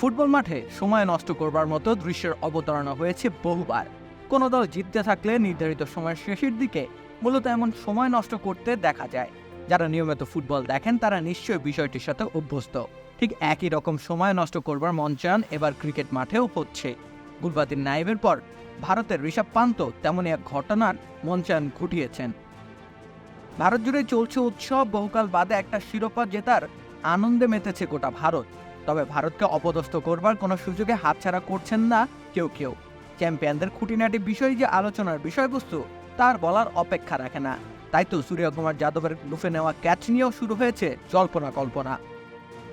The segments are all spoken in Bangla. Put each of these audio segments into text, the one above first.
ফুটবল মাঠে সময় নষ্ট করবার মতো দৃশ্যের অবতারণা হয়েছে বহুবার। কোনো দল জিততে থাকলে নির্ধারিত সময়ের শেষের দিকে মূলত এমন সময় নষ্ট করতে দেখা যায়। যারা নিয়মিত ফুটবল দেখেন, তারা নিশ্চয়ই বিষয়টির সাথে অভ্যস্ত। ঠিক একই রকম সময় নষ্ট করবার মঞ্চায়ন এবার ক্রিকেট মাঠেও হচ্ছে। গুলবাতির নাইবের পর ভারতের ঋষভ পান্ত তেমনই এক ঘটনার মঞ্চায়ন ঘটিয়েছেন। ভারত জুড়ে চলছে উৎসব, বহুকাল বাদে একটা শিরোপা জেতার আনন্দে মেতেছে গোটা ভারত। তবে ভারতকে অপদস্থ করবার কোনো সুযোগে হাতছাড়া করছেন না কেউ কেউ। চ্যাম্পিয়নদের খুঁটিনাটি বিষয় যে আলোচনার বিষয়বস্তু, তার বলার অপেক্ষা রাখে না। তাই তো সূর্যকুমার যাদবের লুফে নেওয়া ক্যাচ নিয়েও শুরু হয়েছে জল্পনা কল্পনা।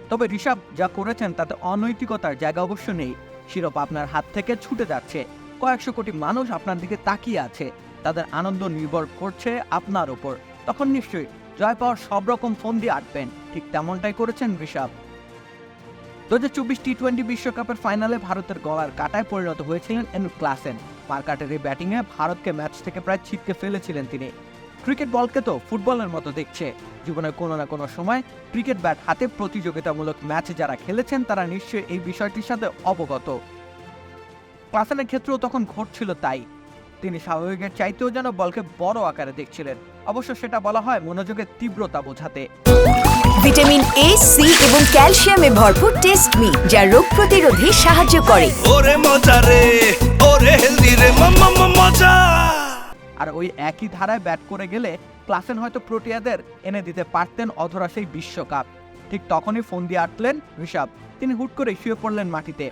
তবে ঋষভ যা করেছেন তাতে অনৈতিকতার জায়গা অবশ্য নেই। শিরোপা আপনার হাত থেকে ছুটে যাচ্ছে। কয়েকশো কোটি মানুষ আপনার দিকে তাকিয়ে আছে। তাদের আনন্দ নির্ভর করছে আপনার ওপর। তখন নিশ্চয়ই জয় পাওয়ার সব রকম ফোন দিয়ে আটবেন। ঠিক তেমনটাই করেছেন ঋষভ। দু হাজার চব্বিশ টি টোয়েন্টি বিশ্বকাপের ফাইনালে ভারতের গলার কাটায় পরিণত হয়েছিলেন এন ক্লাসেন। মার্কাটের এই ব্যাটিংয়ে ভারতকে ম্যাচ থেকে প্রায় ছিটকে ফেলেছিলেন তিনি। ক্রিকেট বলকে তো ফুটবলের মতো দেখছে। জীবনের কোনো না কোনো সময় ক্রিকেট ব্যাট হাতে প্রতিযোগিতামূলক ম্যাচ যারা খেলেছেন, তারা নিশ্চয়ই এই বিষয়টির সাথে অবগত। ক্লাসেনের ক্ষেত্রেও তখন ঘটছিল তাই। তিনি স্বাভাবিকের চাইতেও যেন বলকে বড় আকারে দেখছিলেন। অবশ্য সেটা বলা হয় মনোযোগের তীব্রতা বোঝাতে। ভিটামিন এ সি এবং ক্যালসিয়ামে ভরপুর টেস্ট মি যা রোগ প্রতিরোধে সাহায্য করে। ওরে মজা রে ওরে হেলদি রে মাম্মা মজা। আর ওই একই ধারায় ব্যাট করে গেলে ক্লাসেন হয়তো প্রোটিয়াদের এনে দিতে পারতেন অধরা সেই বিশ্বকাপ। ঠিক তখনই ফোন দিয়ে আটলেন ঋষভ। তিনি হুট করে শুয়ে পড়লেন মাটিতে।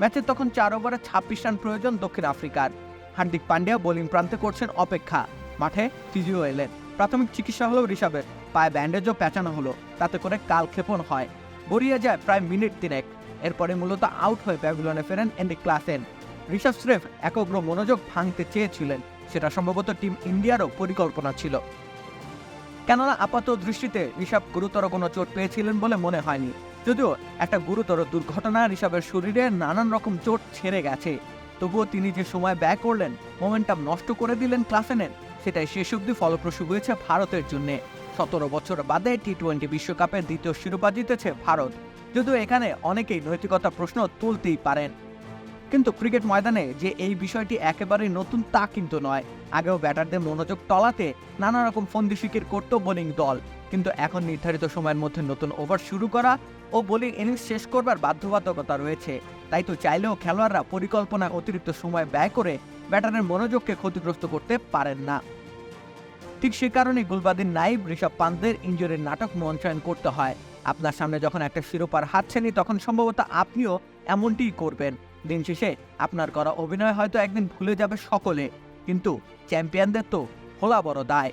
ম্যাচে তখন চার ওভারে ছাব্বিশ রান প্রয়োজন দক্ষিণ আফ্রিকার। হার্দিক পান্ডিয়া বোলিং প্রান্তে করছেন অপেক্ষা। মাঠে ফিজিও এলেন। প্রাথমিক চিকিৎসা হলো ঋষভের। পায়ে ব্যান্ডেজও পেঁচানো হলো। তাতে করে কালক্ষেপণ হয়। গড়িয়ে যায় প্রায় মিনিট তিনেক। এরপরে মূলত আউট হয়ে প্যাভিলনে ফেরেন এন্ডি ক্লাসেন। ঋষভ স্রেফ একগ্র মনোযোগ ভাঙতে চেয়েছিলেন। সেটা সম্ভবত টিম ইন্ডিয়ারও পরিকল্পনা ছিল। কেননা আপাত দৃষ্টিতে ঋষভ গুরুতর কোনো চোট পেয়েছিলেন বলে মনে হয়নি। যদিও একটা গুরুতর দুর্ঘটনা ঋষভের শরীরে নানান রকম চোট ছেড়ে গেছে। তবুও তিনি যে সময় ব্যয় করলেন মোমেন্টাম নষ্ট করে দিলেন ক্লাসেনের সেটাই শেষ অবধি ফলপ্রসূ হয়েছে ভারতের জন্য। সতেরো বছর বাদে টি টোয়েন্টি বিশ্বকাপের দ্বিতীয় শিরোপা জিতেছে ভারত, যদিও এখানে অনেকেই নৈতিকতা প্রশ্ন তুলতেই পারেন। কিন্তু ক্রিকেট ময়দানে যে এই বিষয়টি একেবারেই নতুন তা কিন্তু নয়। আগেও ব্যাটারদের মনোযোগ টলাতে নানা রকম ফন্দি ফিকির করত বোলিং দল। কিন্তু এখন নির্ধারিত সময়ের মধ্যে নতুন ওভার শুরু করা ও বোলিং ইনিংস শেষ করবার বাধ্যবাধকতা রয়েছে। তাই তো চাইলেও খেলোয়াড়রা পরিকল্পনায় অতিরিক্ত সময় ব্যয় করে ব্যাটারের মনোযোগকে ক্ষতিগ্রস্ত করতে পারেন না। ঠিক সে কারণে গুলবাদিন নাইব ঋষভ পান্তের ইঞ্জুরির নাটক মঞ্চায়ন করতে হয়। আপনার সামনে যখন একটা শিরোপার হাতছানি তখন সম্ভবত আপনিও এমনটিই করবেন। দিন শেষে আপনার করা অভিনয় হয়তো একদিন ভুলে যাবে সকলে। কিন্তু চ্যাম্পিয়নদের তো হোলা বড় দায়।